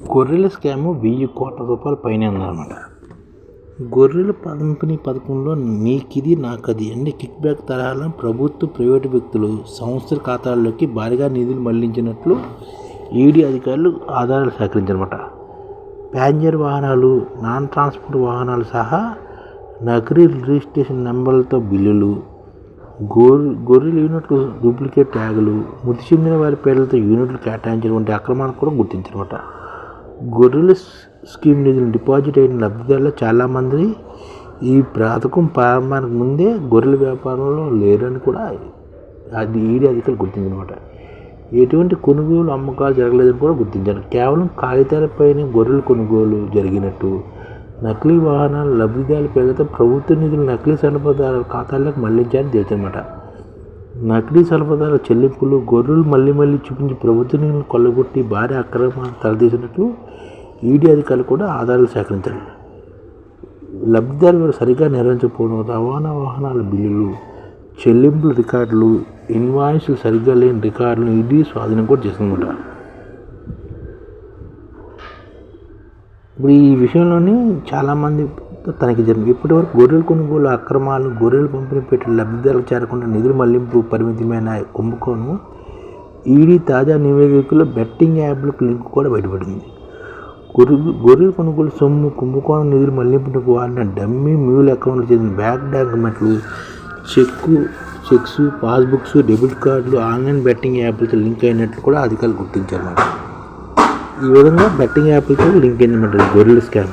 గొర్రెల స్కామ్ వెయ్యి కోట్ల రూపాయల పైనే ఉందన్నమాట. గొర్రెల పంపిణీ పథకంలో నీకిది నాకది అంటే కిక్ బ్యాక్ తరహాలో ప్రభుత్వ ప్రైవేటు వ్యక్తులు సంస్థల ఖాతాల్లోకి భారీగా నిధులు మళ్ళించినట్లు ఈడీ అధికారులు ఆధారాలు సేకరించారన్నమాట. ప్యాసింజర్ వాహనాలు నాన్ ట్రాన్స్పోర్ట్ వాహనాలు సహా నకిలీ రిజిస్ట్రేషన్ నెంబర్లతో బిల్లులు గోర్ గొర్రెల యూనిట్లు డూప్లికేట్ ట్యాగులు మృతి చెందిన వారి పేర్లతో యూనిట్లు కేటాయించడం వంటి అక్రమాలను కూడా గుర్తించారన్నమాట. గొర్రెల స్కీమ్ నిధులు డిపాజిట్ అయిన లబ్ధిదారులు చాలామంది ఈ పథకం ప్రారంభానికి ముందే గొర్రెల వ్యాపారంలో లేరని కూడా అది ఈడీ అధికారులు గుర్తించనమాట. ఎటువంటి కొనుగోలు అమ్మకాలు జరగలేదని కూడా గుర్తించారు. కేవలం కాగితాలపైనే గొర్రెల కొనుగోలు జరిగినట్టు నకిలీ వాహనాలు లబ్ధిదారుల పేర్లతో ప్రభుత్వ నిధులు నకిలీ సరఫరాదారుల ఖాతాల్లోకి మళ్ళించారని తెలిసిందన్నమాట నకిలీ సరఫరాదారుల చెల్లింపులు గొర్రెలు మళ్ళీ మళ్ళీ చూపించి ప్రభుత్వం కొల్లగొట్టి భారీ అక్రమాలు తలదీసినట్లు ఈడీ అధికారులు కూడా ఆధారాలు సేకరించారు. లబ్ధిదారులు సరిగా నిర్వహించకపోవడం రవాణా వాహనాల బిల్లులు చెల్లింపుల రికార్డులు ఇన్వాయిస్లు సరిగ్గా లేని రికార్డులను ఈడీ స్వాధీనం కూడా చేసిందన్నమాట ఇప్పుడు ఈ విషయంలోని చాలామంది తనకి జరిగింది. ఇప్పటివరకు గొర్రెల కొనుగోలు అక్రమాలు గొర్రెలు పంపిణీ పెట్టిన లబ్ధిదారులకు చేరకుండా నిధుల మళ్ళింపు పరిమితమైన కుంభకోణం ఈడీ తాజా నివేదికలో బెట్టింగ్ యాప్లకు లింక్ కూడా బయటపడింది. గొర్రె గొర్రెల కొనుగోలు సొమ్ము కుంభకోణం నిధులు మళ్ళింపుటకు వాడిన డమ్మీ మ్యూల్ అకౌంట్లు చెందిన బ్యాంక్ డాక్యుమెంట్లు చెక్కు చెక్స్ పాస్బుక్స్ డెబిట్ కార్డులు ఆన్లైన్ బెట్టింగ్ యాప్లతో లింక్ అయినట్లు కూడా అధికారులు గుర్తించారు. ఈ విధంగా బెట్టింగ్ యాప్లతో లింక్ అయిందన్నమాట గొర్రెల స్కామ్.